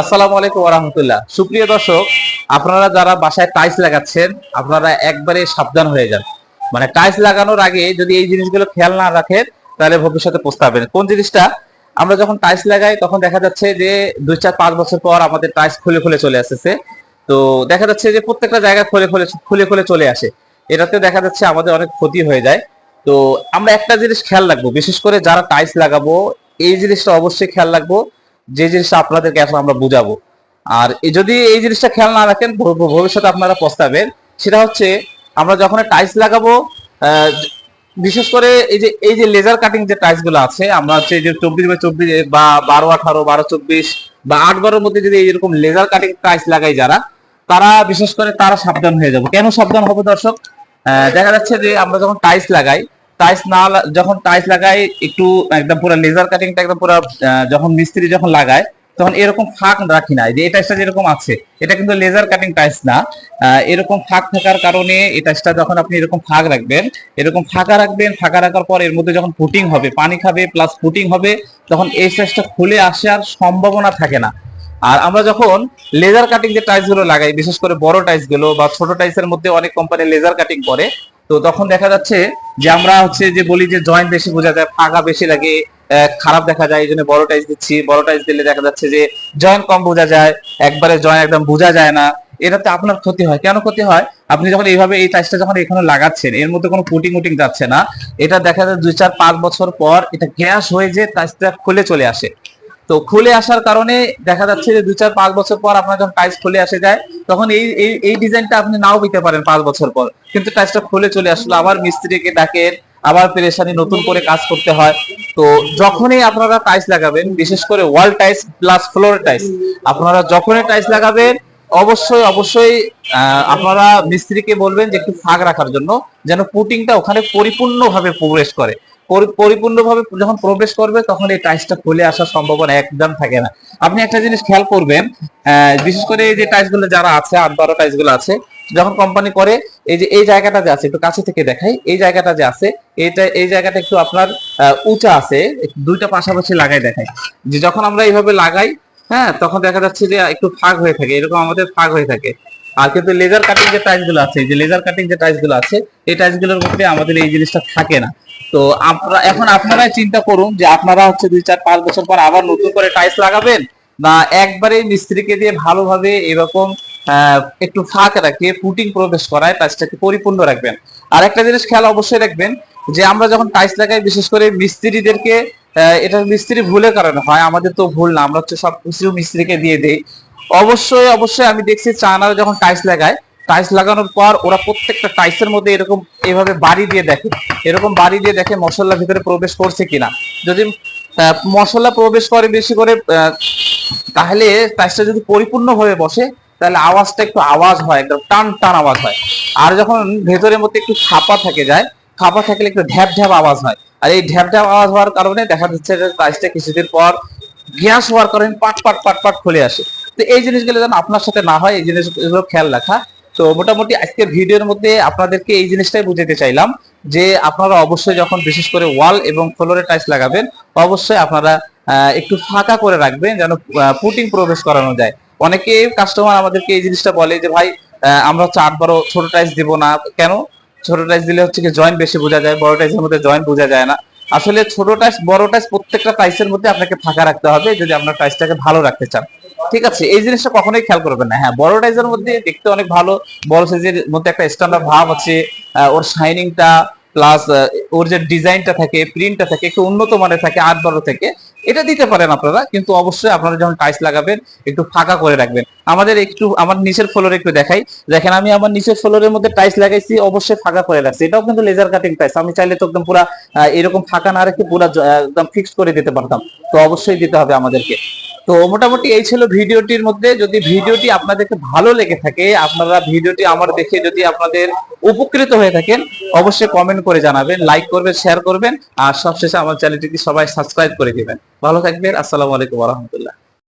আসসালামু আলাইকুম রহমতুল্লাহ সুপ্রিয় দর্শক, আপনারা যারা বাসায় টাইলস লাগাচ্ছেন, আপনারা একবারে সাবধান হয়ে যান। মানে টাইলস লাগানোর আগে যদি এই জিনিসগুলো খেয়াল না রাখেন, তাহলে ভবিষ্যতে পস্তাবেন। কোন জিনিসটা? আমরা যখন টাইলস লাগাই, তখন দেখা যাচ্ছে যে দুই চার পাঁচ বছর পর আমাদের টাইলস খুলে খুলে চলে আসতেছে। তো দেখা যাচ্ছে যে প্রত্যেকটা জায়গায় খুলে খুলে খুলে খুলে চলে আসে। এটাতে দেখা যাচ্ছে আমাদের অনেক ক্ষতি হয়ে যায়। তো আমরা একটা জিনিস খেয়াল রাখব, বিশেষ করে যারা টাইলস লাগাবো, এই জিনিসটা অবশ্যই খেয়াল রাখব। যে জিনিসটা আপনাদেরকে এখন আমরা বুঝাবো। আর যদি এই জিনিসটা খেয়াল না রাখেন ভবিষ্যতে আপনারা পস্তাবেন, সেটা হচ্ছে আমরা যখন টাইলস লাগাবো বিশেষ করে এই যে এই যে লেজার কাটিং যে টাইলসগুলো আছে, আমরা হচ্ছে যে চব্বিশ বাই চব্বিশ বা বারো, আঠারো, বারো, চব্বিশ বা আট বারোর মধ্যে যদি এইরকম লেজার কাটিং টাইলস লাগাই যারা, তারা বিশেষ করে তারা সাবধান হয়ে যাবে। কেন সাবধান হবে দর্শক? দেখা যাচ্ছে যে আমরা যখন টাইলস লাগাই টাইলস না যখন টাইলস লাগাই, একটু একদম পুরো লেজার কাটিংটা একদম পুরো যখন মিস্ত্রি যখন লাগায়, তখন এরকম ফাঁক রাখি না যে টাইলসটা যেরকম আছে, এটা কিন্তু লেজার কাটিং টাইলস না। এরকম ফাঁক থাকার কারণে টাইলসটা যখন আপনি এরকম ফাঁক রাখবেন, এরকম ফাঁকা রাখবেন, ফাঁকা রাখার পর এর মধ্যে যখন ফুটিং হবে, পানি খাবে প্লাস ফুটিং হবে, তখন এই টাইলসটা খুলে আসার সম্ভাবনা থাকে না। আর আমরা যখন লেজার কাটিং যে টাইলসগুলো লাগাই, বিশেষ করে বড় টাইলসগুলো বা ছোট টাইলস এর মধ্যে অনেক কোম্পানি লেজার কাটিং করে তো তখন দেখা যাচ্ছে যে আমরা হচ্ছে যে বলি যে জয়েন্ট বেশি বোঝা যায়, ফাঁকা বেশি লাগে খারাপ দেখা যায়, এই জন্য বড় টাইজ দিচ্ছি। বড় টাইজ দিলে দেখা যাচ্ছে যে জয়েন্ট কম বোঝা যায়, একবারে জয়েন্ট একদম বোঝা যায় না। এটাতে আপনার ক্ষতি হয়। কেন ক্ষতি হয়? আপনি যখন এইভাবে এই টাইলসটা যখন এখানে লাগাচ্ছেন, এর মধ্যে কোনো ফুটিং উটিং যাচ্ছে না। এটা দেখা যায় দুই, চার, পাঁচ বছর পর এটা গ্যাস হয়ে যে টাইলসটা খুলে চলে আসে। তো খুলে আসার কারণে দেখা যাচ্ছে যে দু চার পাঁচ বছর পর আপনার যখন টাইলস খুলে আসে যায়, তখন এই এই ডিজাইনটা আপনি নাও পেতে পারেন পাঁচ বছর পর। কিন্তু টাইলসটা খুলে চলে আসলো, আবার মিস্ত্রিকে ডাকেন, আবার পেরেশানি নতুন করে কাজ করতে হয়। তো যখনই আপনারা টাইস লাগাবেন, বিশেষ করে wall tiles plus floor tiles আপনারা যখনই টাইস লাগাবেন অবশ্যই অবশ্যই আপনারা মিস্ত্রিকে বলবেন যে একটু ফাঁক রাখার জন্য, যেন পুটিংটা ওখানে পরিপূর্ণভাবে প্রবেশ করে। পরি- পরিপূর্ণভাবে যখন প্রবেশ করবে, তখন এই টাইলসটা খুলে আসার সম্ভাবনা একদম থাকে না। আপনি একটা জিনিস খেয়াল করবেন বিশেষ করে এই যে টাইলসগুলো যারা আছে আট বারো টাইলসগুলো আছে, যখন কোম্পানি করে, এই যে, এই জায়গাটা যে আছে, একটু কাছে থেকে দেখাই, এই জায়গাটা যে আছে, এইটা, এই জায়গাটা একটু আপনার উঁচা আছে দুইটা পাশাপাশি লাগাই দেখাই। যে যখন আমরা এইভাবে লাগাই হ্যাঁ তখন দেখা যাচ্ছে যে একটু ফাঁক হয়ে থাকে, এরকম আমাদের ফাঁক হয়ে থাকে। আর কিন্তু লেজার কাটিং যে টাইলসগুলো আছে যে লেজার কাটিং যে টাইলসগুলো আছে, এই টাইলসগুলোর মধ্যে আমাদের এই জিনিসটা থাকে না। তো আপনারা এখন আপনারাই চিন্তা করুন যে আপনারা হচ্ছে দুই চার পাঁচ বছর পর আবার নতুন করে টাইলস লাগাবেন না একবারে মিস্ত্রিকে দিয়ে ভালোভাবে এরকম একটু ফাঁক রাখে পুটিং প্রবেশ করায় টাইলসটাকে পরিপূর্ণ রাখবেন। আর একটা জিনিস খেয়াল অবশ্যই রাখবেন যে আমরা যখন টাইলস লাগাই, বিশেষ করে মিস্ত্রিদেরকে এটা মিস্ত্রি ভুলের কারণে হয়, আমাদের তো ভুল না, আমরা হচ্ছে সব কিছু মিস্ত্রিকে দিয়ে দেই। অবশ্যই অবশ্যই আমি দেখছি চায়নারা যখন টাইলস লাগায় টাইলস লাগানোর পর ওরা প্রত্যেকটা টাইলসের মধ্যে এরকম এভাবে বাড়ি দিয়ে দেখে, এরকম বাড়ি দিয়ে দেখে মশলার ভিতরে প্রবেশ করছে কিনা। যদি মশলা প্রবেশ করে বেশি করে তাহলে টাইলসটা যদি পরিপূর্ণ হয়ে বসে, তাহলে আওয়াজটা একটু আওয়াজ হয়, একদম টান টান আওয়াজ হয়। আর যখন ভেতরের মধ্যে একটু ছাপা থেকে যায় খাপা থাকলে একটু ঢ্যাপ ঢ্যাপ আওয়াজ হয়। আর এই ঢ্যাপ ঢ্যাপ আওয়াজ হওয়ার কারণে দেখা যাচ্ছে যে টাইলসটা কিছুদিন পর গ্যাস হওয়ার কারণে পাট পাট পাট পাট খুলে আসে। তো এই জিনিসগুলো যেন আপনার সাথে না হয়, এই জিনিসগুলো খেয়াল রাখা। তো মোটামুটি আজকের ভিডিওর মধ্যে আপনাদেরকে এই জিনিসটাই বুঝাতে চাইলাম যে আপনারা অবশ্যই যখন বিশেষ করে ওয়াল এবং ফ্লোরে টাইলস লাগাবেন, অবশ্যই আপনারা একটু ফাঁকা করে রাখবেন যেন পুটিং প্রবেশ করানো যায়। অনেকে কাস্টমার আমাদেরকে এই জিনিসটা বলে যে, ভাই আমরা বারো ছোট টাইলস দিব না। কেন? ছোট টাইস দিলে হচ্ছে কি জয়েন্ট বেশি বোঝা যায়, বড় টাইসের মধ্যে জয়েন্ট বোঝা যায় না। আসলে ছোট টাইস, বড় টাইস প্রত্যেকটা টাইসের মধ্যে আপনাকে ফাঁকা রাখতে হবে যদি আপনার টাইসটাকে ভালো রাখতে চান। ঠিক আছে, এই জিনিসটা কখনোই খেয়াল করবেন না। হ্যাঁ বড় টাইজের মধ্যে দেখতে অনেক ভালো, বড় সাইজের মধ্যে একটা স্ট্যান্ডার্ড ভাব আছে ওর শাইনিংটা প্লাস ওর যে ডিজাইনটা থাকে প্রিন্টটা থাকে, একটু উন্নত মানের থাকে, আট বারো থেকে, এটা দিতে পারেন আপনারা, কিন্তু অবশ্যই আপনারা যখন টাইলস লাগাবেন, একটু ফাঁকা করে রাখবেন। আমাদের একটু, আমার নিচের ফ্লোরে একটু দেখাই। দেখেন, আমি আমার নিচের ফ্লোরের মধ্যে টাইলস লাগাইছি, অবশ্যই ফাঁকা করে রাখছি। এটাও কিন্তু লেজার কাটিং টাইস আমি চাইলে তো একদম পুরা এরকম ফাঁকা না রেখে পুরা একদম ফিক্স করে দিতে পারতাম। তো অবশ্যই দিতে হবে আমাদেরকে। তো মোটামুটি এই ছিল ভিডিওটির মধ্যে। যদি ভিডিওটি আপনাদেরকে ভালো লেগে থাকে, আপনারা ভিডিওটি আমার দেখে যদি আপনাদের উপকৃত হয়ে থাকেন, অবশ্যই কমেন্ট করে জানাবেন লাইক করবেন শেয়ার করবেন, আর সবশেষে আমার চ্যানেলটিকে সবাই সাবস্ক্রাইব করে দিবেন। ভালো থাকবেন, আসসালামু আলাইকুম রহমতুল্লাহ।